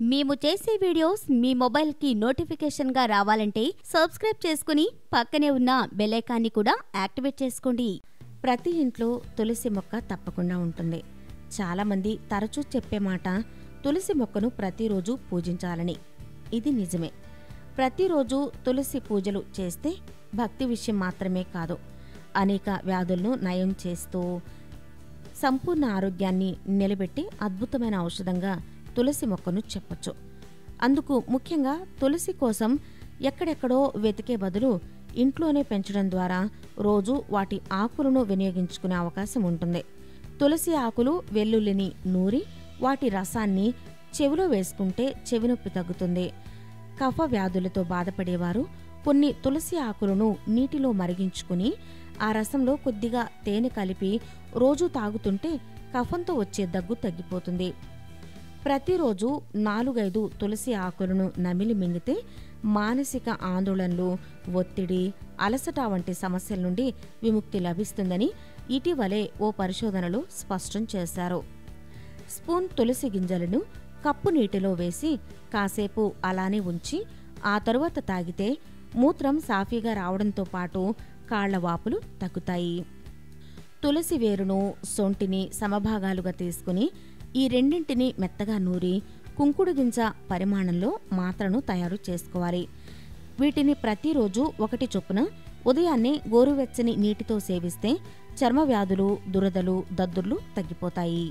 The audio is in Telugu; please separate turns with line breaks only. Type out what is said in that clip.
మేము చేసే వీడియోస్ మీ మొబైల్కి నోటిఫికేషన్గా రావాలంటే సబ్స్క్రైబ్ చేసుకుని పక్కనే ఉన్న బెలైకాన్ని కూడా యాక్టివేట్ చేసుకోండి.
ప్రతి ఇంట్లో తులసి మొక్క తప్పకుండా ఉంటుంది. చాలామంది తరచూ చెప్పే మాట తులసి మొక్కను ప్రతిరోజు పూజించాలని. ఇది నిజమే. ప్రతిరోజు తులసి పూజలు చేస్తే భక్తి విషయం మాత్రమే కాదు. అనేక వ్యాధులను నయం చేస్తూ సంపూర్ణ ఆరోగ్యాన్ని నిలబెట్టి అద్భుతమైన ఔషధంగా తులసి మొక్కను చెప్పొచ్చు. అందుకు ముఖ్యంగా తులసి కోసం ఎక్కడెక్కడో వెతికే బదులు ఇంట్లోనే పెంచడం ద్వారా రోజు వాటి ఆకులను వినియోగించుకునే అవకాశం ఉంటుంది. తులసి ఆకులు వెల్లుల్లిని నూరి వాటి రసాన్ని చెవిలో వేసుకుంటే చెవి నొప్పి తగ్గుతుంది. కఫ వ్యాధులతో బాధపడేవారు కొన్ని తులసి ఆకులను నీటిలో మరిగించుకుని ఆ రసంలో కొద్దిగా తేనె కలిపి రోజు తాగుతుంటే కఫంతో వచ్చే దగ్గు తగ్గిపోతుంది. ప్రతిరోజు నాలుగైదు తులసి ఆకులను నమిలి మింగితే మానసిక ఆందోళనలు ఒత్తిడి అలసట వంటి సమస్యల నుండి విముక్తి లభిస్తుందని ఇటీవలే ఓ పరిశోధనలో స్పష్టం చేశారు. స్పూన్ తులసి గింజలను కప్పు నీటిలో వేసి కాసేపు అలానే ఉంచి ఆ తరువాత తాగితే మూత్రం సాఫీగా రావడంతో పాటు కాళ్ళ వాపులు తగ్గుతాయి. తులసి వేరును సొంటిని సమభాగాలుగా తీసుకుని ఈ రెండింటిని మెత్తగా నూరి కుంకుడు గింజ పరిమాణంలో మాత్రను తయారు చేసుకోవాలి. వీటిని ప్రతిరోజు ఒకటి చొప్పున ఉదయాన్నే గోరువెచ్చని నీటితో సేవిస్తే చర్మ వ్యాధులు దురదలు దద్దుర్లు తగ్గిపోతాయి.